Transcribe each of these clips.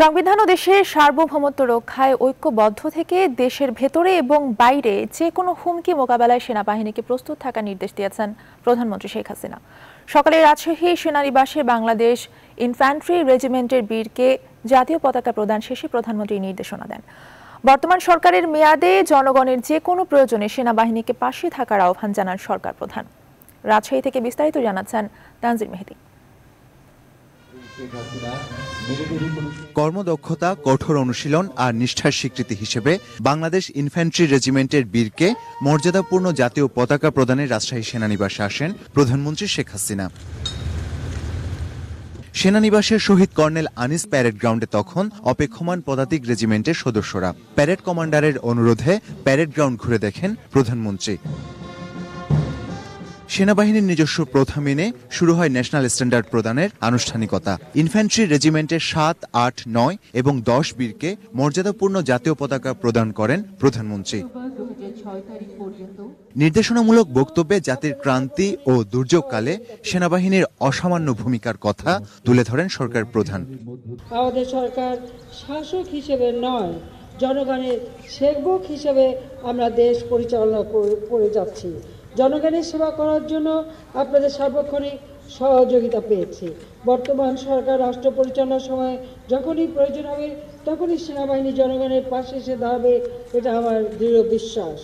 সংবিধান ও দেশের সার্বভৌমত্ব রক্ষায় ঐক্যবদ্ধ থেকে দেশের ভেতরে এবং বাইরে যে কোনো হুমকি মোকাবেলায় সেনাবাহিনীকে প্রস্তুত থাকার নির্দেশ দিয়েছেন প্রধানমন্ত্রী শেখ হাসিনা। সকালে রাজশাহী সেনানিবাসে বাংলাদেশ ইনফ্যান্ট্রি রেজিমেন্টের বীরকে জাতীয় পতাকা প্রদান শেষে প্রধানমন্ত্রী নির্দেশনা দেন। বর্তমান সরকারের মেয়াদে জনগণের যে কোনো প্রয়োজনে সেনাবাহিনীকে পাশে থাকার আহ্বান জানান সরকার প্রধান। রাজশাহী থেকে বিস্তারিত জানাচ্ছেন তানজির মেহেদি। কর্মদক্ষতা, কঠোর অনুশীলন আর নিষ্ঠার স্বীকৃতি হিসেবে বাংলাদেশ ইনফ্যান্ট্রি রেজিমেন্টের বীরকে মর্যাদাপূর্ণ জাতীয় পতাকা প্রদানে রাজশাহী সেনানিবাসে আসেন প্রধানমন্ত্রী শেখ হাসিনা। সেনানিবাসের শহীদ কর্নেল আনিস প্যারেড গ্রাউন্ডে তখন অপেক্ষমান পদাতিক রেজিমেন্টের সদস্যরা। প্যারেড কমান্ডারের অনুরোধে প্যারেড গ্রাউন্ড ঘুরে দেখেন প্রধানমন্ত্রী। সেনাবাহিনীর নিজস্ব প্রথা মেনে শুরু হয় ন্যাশনাল স্ট্যান্ডার্ড প্রদানের আনুষ্ঠানিকতা। ইনফ্যান্ট্রি রেজিমেন্টের সাত, আট, নয় এবং দশ বীরকে মর্যাদাপূর্ণ জাতীয় পতাকা প্রদান করেন প্রধানমন্ত্রী। নির্দেশনামূলক বক্তব্যে জাতির ক্রান্তি ও দুর্যোগকালে সেনাবাহিনীর অসামান্য ভূমিকার কথা তুলে ধরেন সরকার প্রধান। আমাদের সরকার শাসক হিসেবে নয়, জনগণের সেবক হিসেবে আমরা দেশ পরিচালনা করে- যাচ্ছি। জনগণের সেবা করার জন্য আপনাদের সার্বক্ষণিক সহযোগিতা পেয়েছি। বর্তমান সরকার রাষ্ট্র পরিচালনার সময় যখনই প্রয়োজন হবে তখনই সেনাবাহিনী জনগণের পাশে এসে দাঁড়াবে এটা আমার দৃঢ় বিশ্বাস।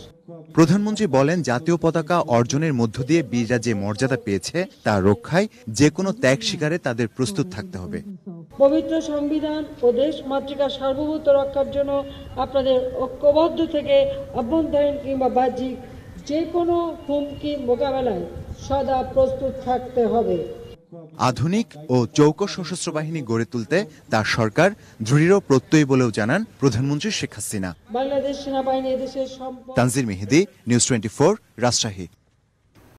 প্রধানমন্ত্রী বলেন জাতীয় পতাকা অর্জনের মধ্য দিয়ে বীররা যে মর্যাদা পেয়েছে তা রক্ষায় যে কোনো ত্যাগ শিকারে তাদের প্রস্তুত থাকতে হবে। পবিত্র সংবিধান ও দেশ মাতৃকার সার্বভৌমত্ব রক্ষার জন্য আপনাদের ঐক্যবদ্ধ থেকে অভ্যন্তরীণ কিংবা বাহ্যিক যে কোনো হুমকি মোকাবেলায় সদা প্রস্তুত থাকতে হবে। আধুনিক ও চৌক সশস্ত্র বাহিনী গড়ে তুলতে তার সরকার দৃঢ় প্রত্যয় বলেও জানান প্রধানমন্ত্রী শেখ হাসিনা। বাংলাদেশ সেনাবাহিনী এদেশের তানজির মেহেদি নিউজ টোয়েন্টি রাজশাহী।